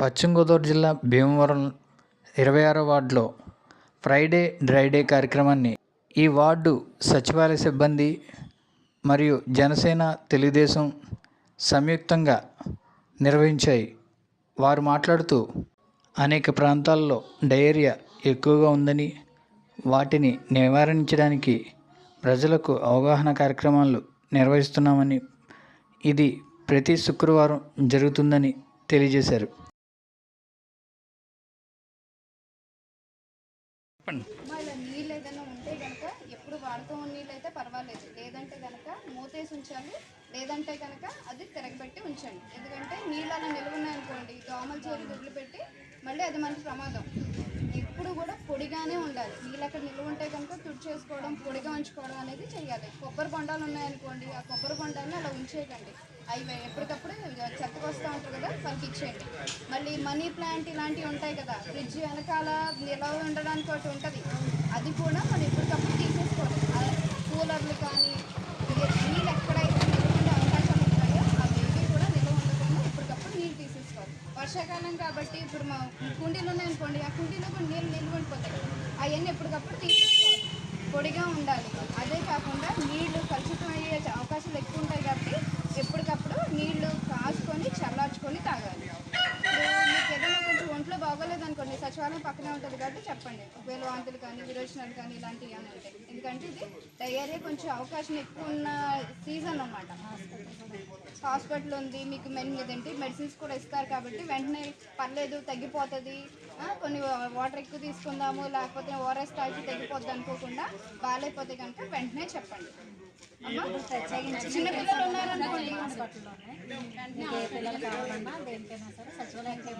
పశ్చిమ గోదావరి జిల్లా భీమవరం ఇరవై ఆరో వార్డులో ఫ్రైడే డ్రై డే కార్యక్రమాన్ని ఈ వార్డు సచివాలయ సిబ్బంది మరియు జనసేన తెలుగుదేశం సంయుక్తంగా నిర్వహించాయి. వారు మాట్లాడుతూ అనేక ప్రాంతాల్లో డయేరియా ఎక్కువగా ఉందని వాటిని నివారించడానికి ప్రజలకు అవగాహన కార్యక్రమాలు నిర్వహిస్తున్నామని ఇది ప్రతి శుక్రవారం జరుగుతుందని తెలియజేశారు. ఇలా నీళ్ళు ఏదైనా ఉంటే కనుక ఎప్పుడు వాడుతూ ఉన్న నీళ్ళు అయితే పర్వాలేదు. లేదంటే కనుక మూతేసి ఉంచాలి. లేదంటే కనుక అది తిరగబెట్టి ఉంచండి. ఎందుకంటే నీళ్ళు అలా నిలువ ఉన్నాయనుకోండి దోమలు చేరి గుడ్లు పెట్టి మళ్ళీ అది మనకి ప్రమాదం. ఎప్పుడు కూడా పొడిగానే ఉండాలి. నీళ్ళు అక్కడ నిల్వ ఉంటే కనుక తుడిచేసుకోవడం పొడిగా ఉంచుకోవడం అనేది చేయాలి కొబ్బరి బొండాలు ఉన్నాయనుకోండి ఆ కొబ్బరి బొండాలని అలా ఉంచేయకండి. అవి ఎప్పటికప్పుడు చెత్తకు వస్తూ ఉంటారు కదా వాళ్ళకి ఇచ్చేయండి మళ్ళీ మనీ ప్లాంట్ ఇలాంటివి ఉంటాయి కదా ఫ్రిడ్జ్ వెనకాల నిలవ ఉండడానికి ఒకటి ఉంటుంది. అది కూడా మనం ఎప్పటికప్పుడు తీసేసుకోవాలి. కూలర్లు కానీ నీళ్ళు ఎక్కడైతే నిల్వ ఉండే అవకాశాలు ఉంటాయో అవి కూడా నిల్వ ఉండకుండా ఎప్పటికప్పుడు నీళ్ళు తీసేసుకోవాలి వర్షాకాలం కాబట్టి ఇప్పుడు మా కుండీలు ఉన్నాయనుకోండి ఆ కుండీలో కూడా నీళ్ళు నిల్వ అవన్నీ ఎప్పటికప్పుడు తీసేసుకోవాలి. పొడిగా ఉండాలి. అదే కాకుండా నీళ్ళు కలుషితం అయ్యే అవకాశాలు ఎక్కువ ఉంటాయి కాబట్టి ఎప్పటికప్పుడు నీళ్ళు కాసుకొని చల్లార్చుకొని తాగాలి ఇప్పుడు మీకు ఏదైనా కొంచెం ఒంట్లో బాగోలేదు అనుకోండి సచివాలయం పక్కనే చెప్పండి. ఒకవేళ వాంతులు కానీ విరోచనాలు కానీ ఇలాంటివి అని ఉంటాయి. ఎందుకంటే ఇది డయేరియా కొంచెం అవకాశం ఎక్కువ ఉన్న సీజన్ అన్నమాట. హాస్పిటల్ ఉంది మీకు మెన్ ఏదంటే మెడిసిన్స్ కూడా ఇస్తారు కాబట్టి వెంటనే పర్లేదు తగ్గిపోతుంది. కొన్ని వాటర్ ఎక్కువ తీసుకుందాము లేకపోతే ఓఆర్ఎస్ తాగి తగ్గిపోద్ది అనుకోకుండా బాగాలేకపోతే కనుక వెంటనే చెప్పండి. చిన్నపిల్లలు ఉన్నారనుకోండి ఏ పిల్లలు కావాలన్నా దేనికైనా సరే సచివాలయానికి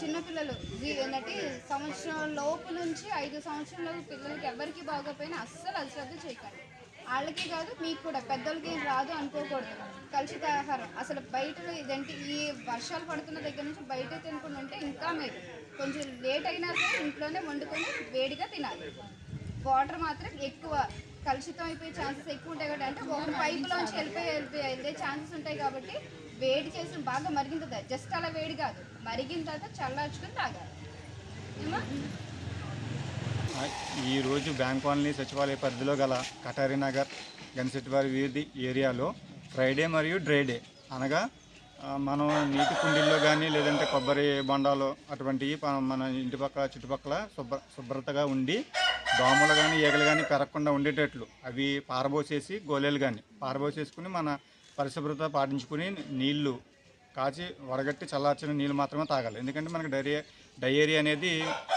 చిన్నపిల్లలు ఏంటంటే సంవత్సరం లోపు నుంచి ఐదు సంవత్సరాల పిల్లలకి ఎవరికి బాగోపోయినా అస్సలు అశ్రద్ధ చేయకండి. వాళ్ళకి కాదు మీకు కూడా. పెద్దలకి ఏం రాదు అనుకోకూడదు. కలుషిత ఆహారం. అసలు బయట ఇదంటే? ఈ వర్షాలు పడుతున్న దగ్గర నుంచి బయట తినకుండా ఉంటే ఇంకా మేలు. కొంచెం లేట్ అయినా సరే ఇంట్లోనే వండుకొని వేడిగా తినాలి. వాటర్ మాత్రం ఎక్కువ కలుషితం అయిపోయే ఛాన్సెస్ ఎక్కువ ఉంటాయి కాబట్టి అంటే ఒక పైపులోంచి వెళ్ళిపోయి వెళ్ళిపోయి వెళ్ళే ఛాన్సెస్ ఉంటాయి కాబట్టి వేడి చేసిన బాగా మరిగింది జస్ట్ అలా వేడి కాదు మరిగిన తర్వాత చల్లార్చుకుని తాగాలి. ఈరోజు బ్యాంక్ కాలనీ సచివాలయ పరిధిలో గల కటారి నగర్ వీధి ఏరియాలో ఫ్రైడే మరియు డ్రై డే. అనగా మనం నీటి కుండీల్లో కానీ లేదంటే కొబ్బరి బొండాలు అటువంటివి మన ఇంటి పక్కల చుట్టుపక్కల శుభ్ర శుభ్రతగా ఉండి దోమలు కానీ ఈగలు కానీ పెరగకుండా ఉండేటట్లు. అవి పారబోసేసి గోళీలు కానీ పారబోసేసుకుని మన పరిశుభ్రత పాటించుకుని నీళ్ళు కాచి వడగట్టి చల్లార్చిన నీళ్ళు మాత్రమే తాగాలి. ఎందుకంటే మనకి డైరియా డయేరియా అనేది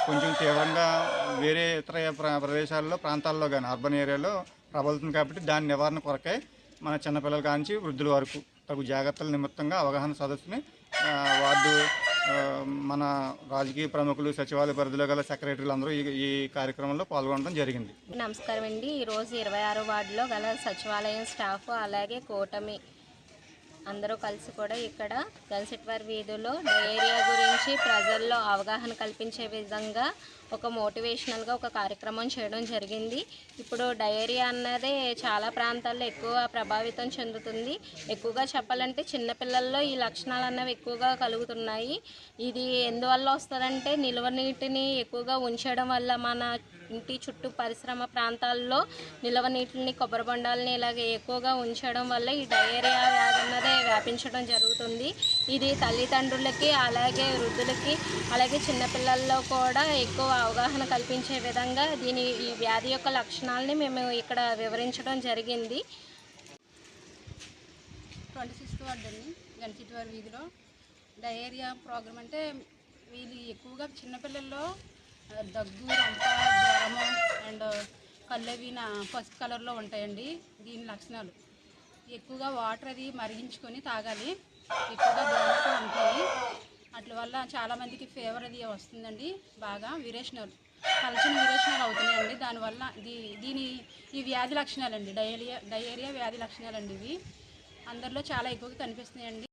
కొంచెం తీవ్రంగా వేరే ఇతర ప్రదేశాల్లో ప్రాంతాల్లో కానీ అర్బన్ ఏరియాలో ప్రబలుతుంది కాబట్టి దాని నివారణ కొరకై మన చిన్నపిల్లల కాంచి వృద్ధుల వరకు తగు జాగ్రత్తల నిమిత్తంగా అవగాహన సదస్సుని మన రాజకీయ ప్రముఖులు సచివాలయ పరిధిలో గల సెక్రటరీలు అందరూ ఈ ఈ కార్యక్రమంలో పాల్గొనడం జరిగింది. నమస్కారం అండి ఈరోజు ఇరవై ఆరో వార్డులో గల సచివాలయం స్టాఫ్ అలాగే కూటమి అందరూ కలిసి కూడా ఇక్కడ గన్సిట్వారి వీధిలో డయేరియా గురించి ప్రజల్లో అవగాహన కల్పించే విధంగా ఒక మోటివేషనల్గా ఒక కార్యక్రమం చేయడం జరిగింది. ఇప్పుడు డయేరియా అన్నది చాలా ప్రాంతాల్లో ఎక్కువ ప్రభావితం చెందుతుంది. ఎక్కువగా చెప్పాలంటే చిన్నపిల్లల్లో ఈ లక్షణాలు అన్నవి ఎక్కువగా కలుగుతున్నాయి. ఇది ఎందువల్ల వస్తుందంటే నిల్వ నీటిని ఎక్కువగా ఉంచడం వల్ల మన ఇంటి చుట్టూ పరిశ్రమ ప్రాంతాల్లో నిల్వ నీటిని కొబ్బరి బొండాలని ఇలాగ ఎక్కువగా ఉంచడం వల్ల ఈ డయేరియా వ్యాధి అన్నది వ్యాపించడం జరుగుతుంది. ఇది తల్లిదండ్రులకి అలాగే వృద్ధులకి అలాగే చిన్నపిల్లల్లో కూడా ఎక్కువ అవగాహన కల్పించే విధంగా దీని ఈ వ్యాధి యొక్క లక్షణాలని మేము ఇక్కడ వివరించడం జరిగింది. ట్వంటీ సిక్స్త్ వార్డ్ అండి గణచిట్వారి వీధిలో. డయేరియా ప్రోగ్రామ్ అంటే వీళ్ళు ఎక్కువగా చిన్నపిల్లల్లో దగ్గు అంతా జ్వరము అండ్ కళ్ళవి పసుపు కలర్లో ఉంటాయండి. దీని లక్షణాలు. ఎక్కువగా వాటర్ అది మరిగించుకొని తాగాలి. ఎక్కువగా దోమలు ఉంటాయి. అట్ల వల్ల చాలామందికి ఫీవర్ అది వస్తుందండి. బాగా విరేషణలు పలచని విరేషణలు అవుతున్నాయండి. దానివల్ల దీ దీని ఈ వ్యాధి లక్షణాలండి. డయేరియా డయేరియా వ్యాధి లక్షణాలండి ఇవి. అందరిలో చాలా ఎక్కువగా కనిపిస్తున్నాయండి.